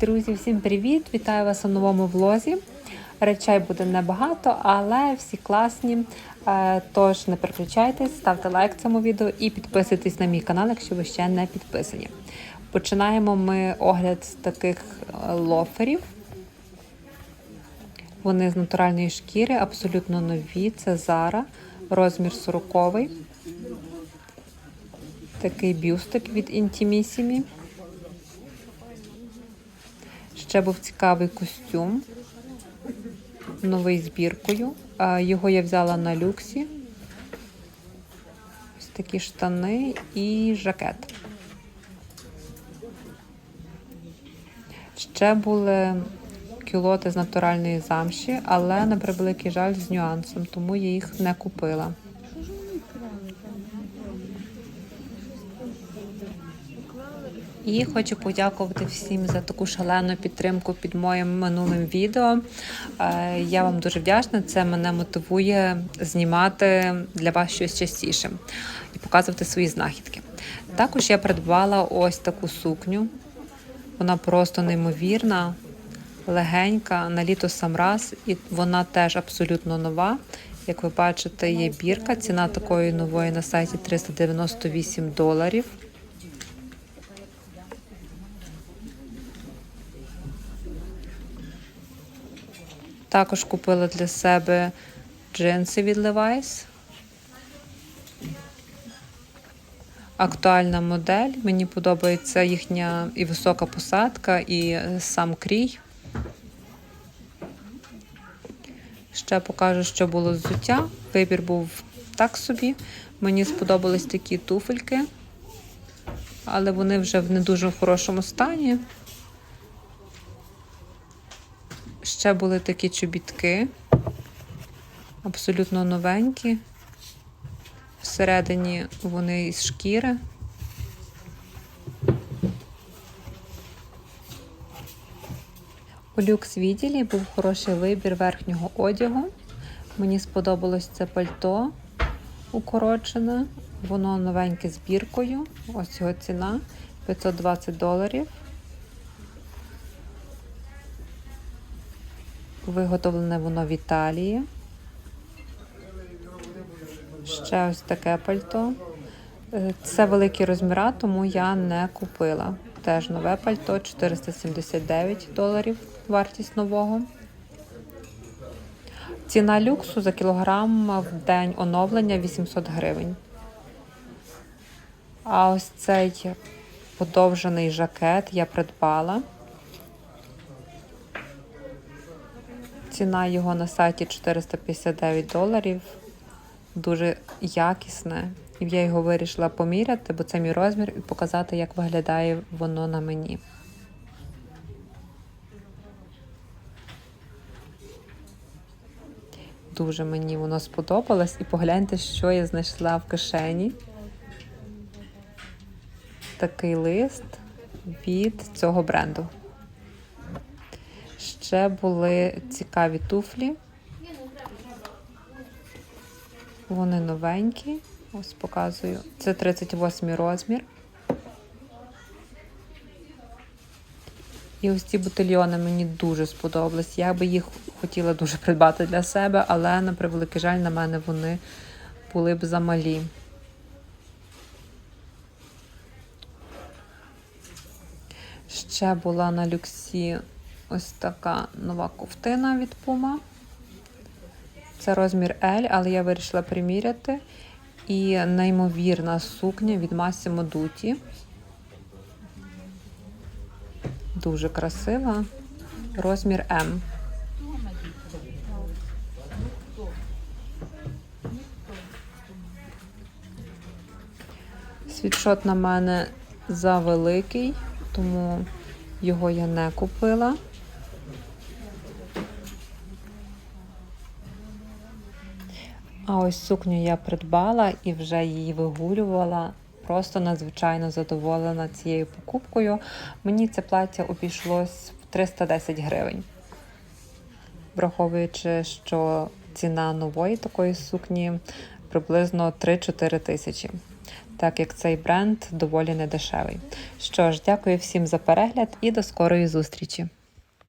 Друзі, всім привіт! Вітаю вас у новому влозі. Речей буде небагато, але всі класні. Е, Тож не переключайтесь, ставте лайк цьому відео і підписуйтесь на мій канал, якщо ви ще не підписані. Починаємо ми огляд з таких е, лоферів. Вони з натуральної шкіри, абсолютно нові. Це Zara, розмір 40 Такий бюстик від Intimissimi. Ще був цікавий костюм, новий збіркою. Його я взяла на люксі. Ось такі штани і жакет. Ще були кюлоти з натуральної замші, але на превеликий жаль з нюансом, тому я їх не купила. І хочу подякувати всім за таку шалену підтримку під моїм минулим відео. Е, Я вам дуже вдячна. Це мене мотивує знімати для вас щось частіше і показувати свої знахідки. Також я придбала ось таку сукню. Вона просто неймовірна, легенька, на літо сам раз, і вона теж абсолютно нова. Як ви бачите, є бірка. Ціна такої нової на сайті 398 доларів. Також купила для себе джинси від Levi's. Актуальна модель. Мені подобається їхня і висока посадка, і сам крій. Ще покажу, що було взуття. Вибір був так собі. Мені сподобались такі туфельки, але вони вже в не дуже хорошому стані. Ще були такі чобітки, абсолютно новенькі. Всередині вони із шкіри. У люкс відділі був хороший вибір верхнього одягу. Мені сподобалось це пальто укорочене. Воно новеньке з біркою. Ось його ціна 520 доларів. Виготовлене воно в Італії. Ще ось таке пальто. Е, Це великі розміра, тому я не купила. Теж нове пальто 479 доларів. Вартість нового. Ціна люксу за кілограм в день оновлення 800 гривень. А ось цей подовжений жакет я придбала. Ціна його на сайті 459 доларів. Дуже якісне. І я його вирішила поміряти, бо це мій розмір, і показати, як виглядає воно на мені. Дуже мені воно сподобалось. І погляньте, що я знайшла в кишені. Такий лист від цього бренду. Ще були цікаві туфлі. Вони новенькі. Ось показую. Це 38 розмір. І ось ці бутильйони мені дуже сподобались. Я би їх хотіла дуже придбати для себе, але на превеликий жаль, на мене вони були б замалі. Ще була на люксі ось така нова ковтина від Puma. Це розмір L, але я вирішила приміряти. І неймовірна сукня від Massimo Dutti. Дуже красива. Розмір М. Світшот на мене завеликий, тому його я не купила. А ось сукню я придбала і вже її вигулювала. Просто надзвичайно задоволена цією покупкою. Мені це плаття обійшлось в 310 гривень. Враховуючи, що ціна нової такої сукні приблизно 3-4 тисячі. так як цей бренд доволі недешевий. Що ж, дякую всім за перегляд і до скорої зустрічі!